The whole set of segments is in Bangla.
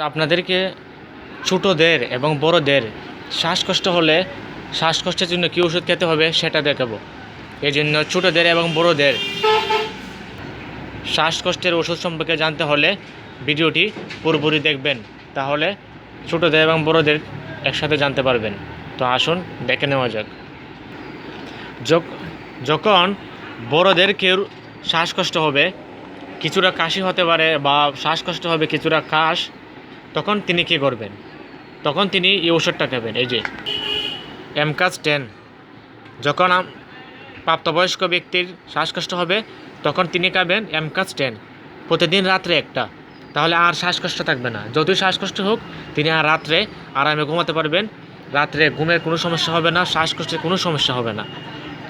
আপনাদেরকে ছোটোদের এবং বড়দের শ্বাসকষ্ট হলে শ্বাসকষ্টের জন্য কী ওষুধ খেতে হবে সেটা দেখাবো। এই জন্য ছোটোদের এবং বড়দের শ্বাসকষ্টের ওষুধ সম্পর্কে জানতে হলে ভিডিওটি পুরোপুরি দেখবেন। তাহলে ছোটোদের এবং বড়দের একসাথে জানতে পারবেন। তো আসুন, দেখে নেওয়া যাক। যখ- যখন বড়দের কেউ শ্বাসকষ্ট হবে, কিছুটা কাশি হতে পারে বা শ্বাসকষ্ট হবে, কিছুটা কাশ তখন তিনি কী করবেন? তখন তিনি এই ওষুধটা খাবেন এই যে, এমকাজ টেন যখন প্রাপ্তবয়স্ক ব্যক্তির শ্বাসকষ্ট হবে, তখন তিনি খাবেন এমকাজ টেন প্রতিদিন রাত্রে একটা। তাহলে আর শ্বাসকষ্ট থাকবে না। যতই শ্বাসকষ্ট হোক, তিনি আর রাত্রে আরামে ঘুমাতে পারবেন। রাত্রে ঘুমের কোনো সমস্যা হবে না, শ্বাসকষ্টের কোনো সমস্যা হবে না।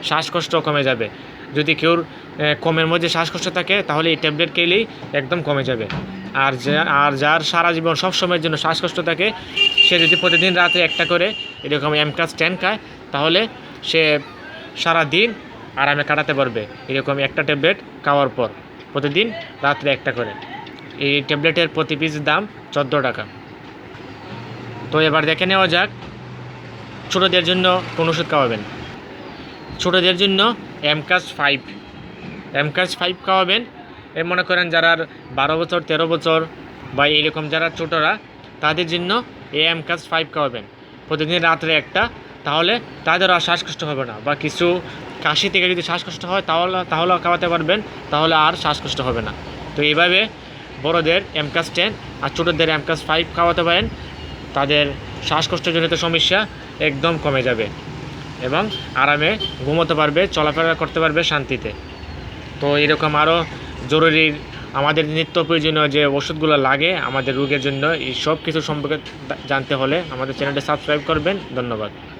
শ্বাসকষ্ট কমে যাবে। যদি কেউর কমের মধ্যে শ্বাসকষ্ট থাকে, তাহলে এই ট্যাবলেট খেলেই একদম কমে যাবে। আর যা, আর যার সারা জীবন সব সময়ের জন্য শ্বাসকষ্ট থাকে, সে যদি প্রতিদিন রাতে একটা করে এরকম এমকাস টেন খায়, তাহলে সে সারা দিন আরামে কাটাতে পারবে, এরকম একটা ট্যাবলেট খাওয়ার পর। প্রতিদিন রাত্রে একটা করে। এই ট্যাবলেটের প্রতি পিস দাম চোদ্দ টাকা। তো এবার দেখে নেওয়া যাক, ছোটোদের জন্য কোন ওষুধ খাওয়াবেন। ছোটোদের জন্য এমকাস ফাইভ এমকাস ফাইভ খাওয়াবেন। এ মনে করেন যারা বারো বছর, তেরো বছর বা এরকম যারা ছোটরা, তাদের জন্য এই এমকাস ফাইভ খাওয়াবেন। প্রতিদিন রাত্রে একটা। তাহলে তাদের আর শ্বাসকষ্ট হবে না। বা কিছু কাশি থেকে যদি শ্বাসকষ্ট হয়, তাহলে, তাহলেও খাওয়াতে পারবেন। তাহলে আর শ্বাসকষ্ট হবে না। তো এইভাবে বড়দের এমকাস টেন আর ছোটোদের এমকাস ফাইভ খাওয়াতে পারেন। তাদের শ্বাসকষ্টজনিত সমস্যা একদম কমে যাবে। এবং আরামে ঘুমোতে পারবে, চলাফেরা করতে পারবে শান্তিতে। তো এরকম আরও জরুরি আমাদের নিত্য প্রয়োজনীয় যে ওষুধগুলো লাগে আমাদের রোগের জন্য, এই সব কিছু সম্পর্কে জানতে হলে আমাদের চ্যানেলটা সাবস্ক্রাইব করবেন। ধন্যবাদ।